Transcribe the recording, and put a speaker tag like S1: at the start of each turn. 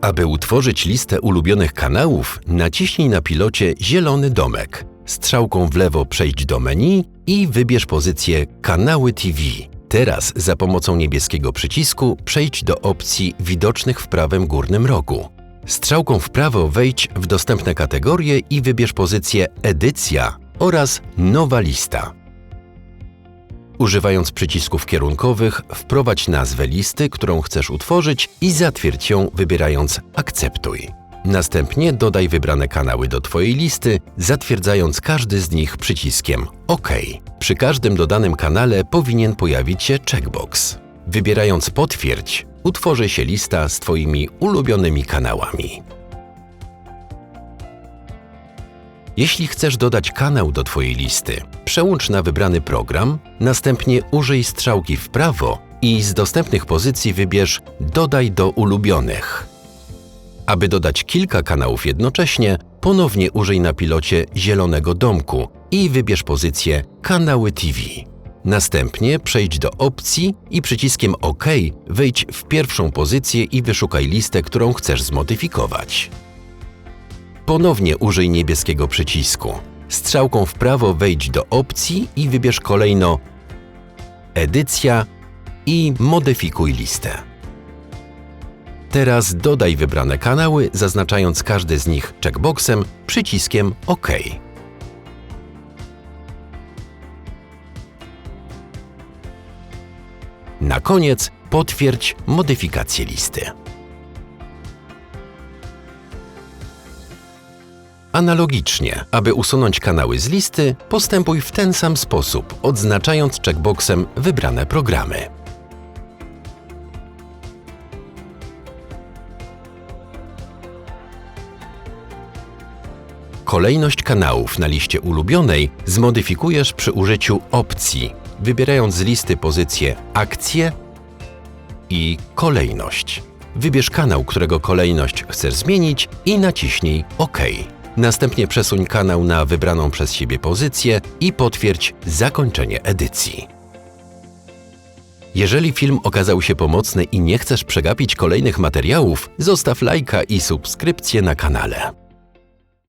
S1: Aby utworzyć listę ulubionych kanałów, naciśnij na pilocie zielony domek. Strzałką w lewo przejdź do menu i wybierz pozycję Kanały TV. Teraz za pomocą niebieskiego przycisku przejdź do opcji widocznych w prawym górnym rogu. Strzałką w prawo wejdź w dostępne kategorie i wybierz pozycję Edycja oraz Nowa lista. Używając przycisków kierunkowych, wprowadź nazwę listy, którą chcesz utworzyć i zatwierdź ją wybierając Akceptuj. Następnie dodaj wybrane kanały do Twojej listy, zatwierdzając każdy z nich przyciskiem OK. Przy każdym dodanym kanale powinien pojawić się checkbox. Wybierając Potwierdź, utworzy się lista z Twoimi ulubionymi kanałami. Jeśli chcesz dodać kanał do Twojej listy, przełącz na wybrany program, następnie użyj strzałki w prawo i z dostępnych pozycji wybierz Dodaj do ulubionych. Aby dodać kilka kanałów jednocześnie, ponownie użyj na pilocie zielonego domku i wybierz pozycję Kanały TV. Następnie przejdź do opcji i przyciskiem OK wejdź w pierwszą pozycję i wyszukaj listę, którą chcesz zmodyfikować. Ponownie użyj niebieskiego przycisku. Strzałką w prawo wejdź do opcji i wybierz kolejno Edycja i modyfikuj listę. Teraz dodaj wybrane kanały, zaznaczając każdy z nich checkboxem przyciskiem OK. Na koniec potwierdź modyfikację listy. Analogicznie, aby usunąć kanały z listy, postępuj w ten sam sposób, odznaczając checkboxem wybrane programy. Kolejność kanałów na liście ulubionej zmodyfikujesz przy użyciu opcji, wybierając z listy pozycję Akcje i Kolejność. Wybierz kanał, którego kolejność chcesz zmienić i naciśnij OK. Następnie przesuń kanał na wybraną przez siebie pozycję i potwierdź zakończenie edycji. Jeżeli film okazał się pomocny i nie chcesz przegapić kolejnych materiałów, zostaw lajka i subskrypcję na kanale.